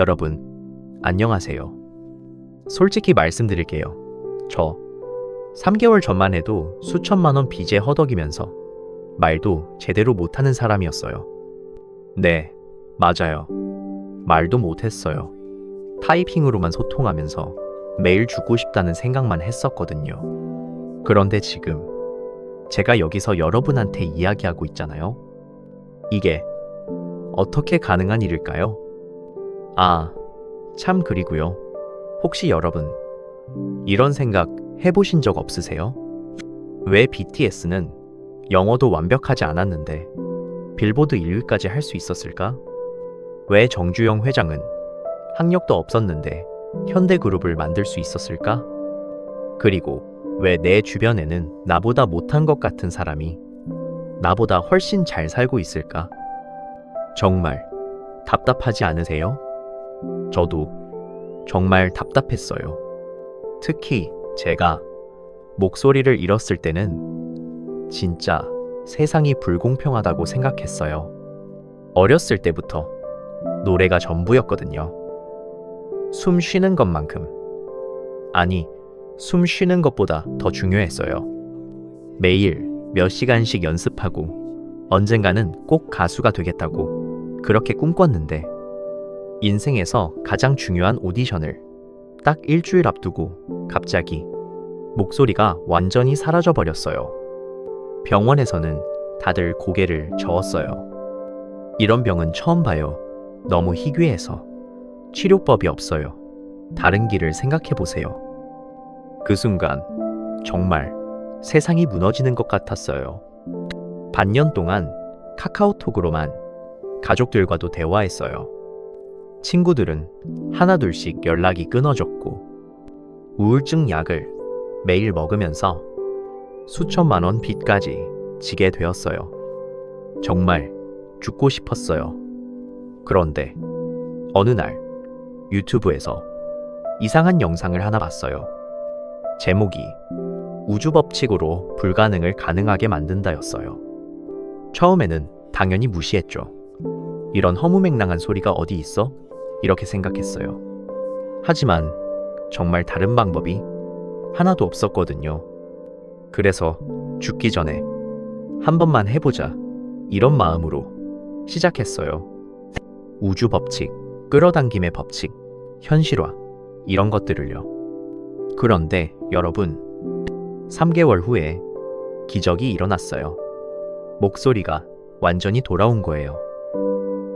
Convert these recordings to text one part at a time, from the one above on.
여러분, 안녕하세요. 솔직히 말씀드릴게요. 저 3개월 전만 해도 수천만 원 빚에 허덕이면서 말도 제대로 못하는 사람이었어요. 네, 맞아요. 말도 못했어요. 타이핑으로만 소통하면서 매일 죽고 싶다는 생각만 했었거든요. 그런데 지금 제가 여기서 여러분한테 이야기하고 있잖아요. 이게 어떻게 가능한 일일까요? 아, 참 그리고요. 혹시 여러분 이런 생각 해보신 적 없으세요? 왜 BTS는 영어도 완벽하지 않았는데 빌보드 1위까지 할 수 있었을까? 왜 정주영 회장은 학력도 없었는데 현대그룹을 만들 수 있었을까? 그리고 왜 내 주변에는 나보다 못한 것 같은 사람이 나보다 훨씬 잘 살고 있을까? 정말 답답하지 않으세요? 저도 정말 답답했어요. 특히 제가 목소리를 잃었을 때는 진짜 세상이 불공평하다고 생각했어요. 어렸을 때부터 노래가 전부였거든요. 숨 쉬는 것만큼. 아니, 숨 쉬는 것보다 더 중요했어요. 매일 몇 시간씩 연습하고 언젠가는 꼭 가수가 되겠다고 그렇게 꿈꿨는데 인생에서 가장 중요한 오디션을 딱 일주일 앞두고 갑자기 목소리가 완전히 사라져 버렸어요. 병원에서는 다들 고개를 저었어요. 이런 병은 처음 봐요. 너무 희귀해서 치료법이 없어요. 다른 길을 생각해 보세요. 그 순간 정말 세상이 무너지는 것 같았어요. 반년 동안 카카오톡으로만 가족들과도 대화했어요. 친구들은 하나둘씩 연락이 끊어졌고 우울증 약을 매일 먹으면서 수천만 원 빚까지 지게 되었어요. 정말 죽고 싶었어요. 그런데 어느 날 유튜브에서 이상한 영상을 하나 봤어요. 제목이 우주 법칙으로 불가능을 가능하게 만든다였어요. 처음에는 당연히 무시했죠. 이런 허무맹랑한 소리가 어디 있어? 이렇게 생각했어요. 하지만 정말 다른 방법이 하나도 없었거든요. 그래서 죽기 전에 한 번만 해보자. 이런 마음으로 시작했어요. 우주 법칙, 끌어당김의 법칙, 현실화, 이런 것들을요. 그런데 여러분, 3개월 후에 기적이 일어났어요. 목소리가 완전히 돌아온 거예요.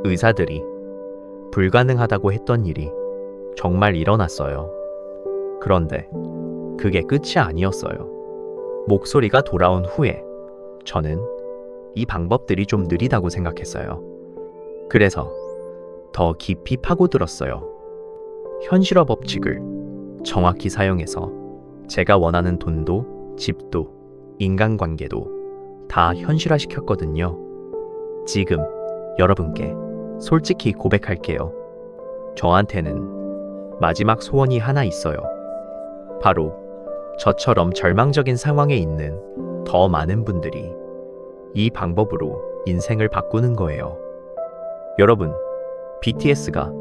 의사들이 불가능하다고 했던 일이 정말 일어났어요. 그런데 그게 끝이 아니었어요. 목소리가 돌아온 후에 저는 이 방법들이 좀 느리다고 생각했어요. 그래서 더 깊이 파고들었어요. 현실화 법칙을 정확히 사용해서 제가 원하는 돈도, 집도, 인간관계도 다 현실화시켰거든요. 지금 여러분께 솔직히 고백할게요. 저한테는 마지막 소원이 하나 있어요. 바로 저처럼 절망적인 상황에 있는 더 많은 분들이 이 방법으로 인생을 바꾸는 거예요. 여러분, BTS가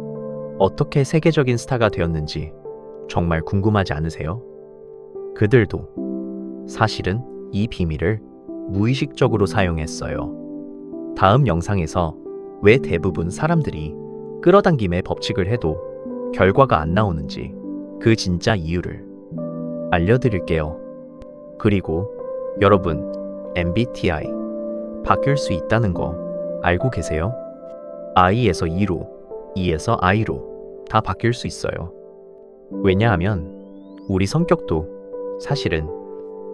어떻게 세계적인 스타가 되었는지 정말 궁금하지 않으세요? 그들도 사실은 이 비밀을 무의식적으로 사용했어요. 다음 영상에서 왜 대부분 사람들이 끌어당김의 법칙을 해도 결과가 안 나오는지 그 진짜 이유를 알려드릴게요. 그리고 여러분, MBTI 바뀔 수 있다는 거 알고 계세요? I에서 E로, E에서 I로 다 바뀔 수 있어요. 왜냐하면 우리 성격도 사실은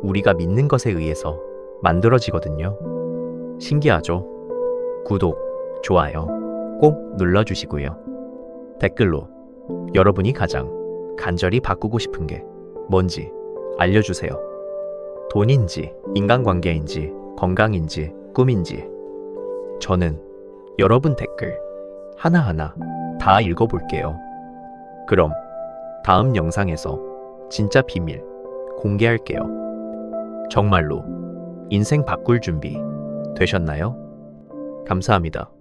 우리가 믿는 것에 의해서 만들어지거든요. 신기하죠? 구독, 좋아요 꼭 눌러주시고요. 댓글로 여러분이 가장 간절히 바꾸고 싶은 게 뭔지 알려주세요. 돈인지, 인간관계인지, 건강인지, 꿈인지. 저는 여러분 댓글 하나하나 다 읽어볼게요. 그럼 다음 영상에서 진짜 비밀 공개할게요. 정말로 인생 바꿀 준비 되셨나요? 감사합니다.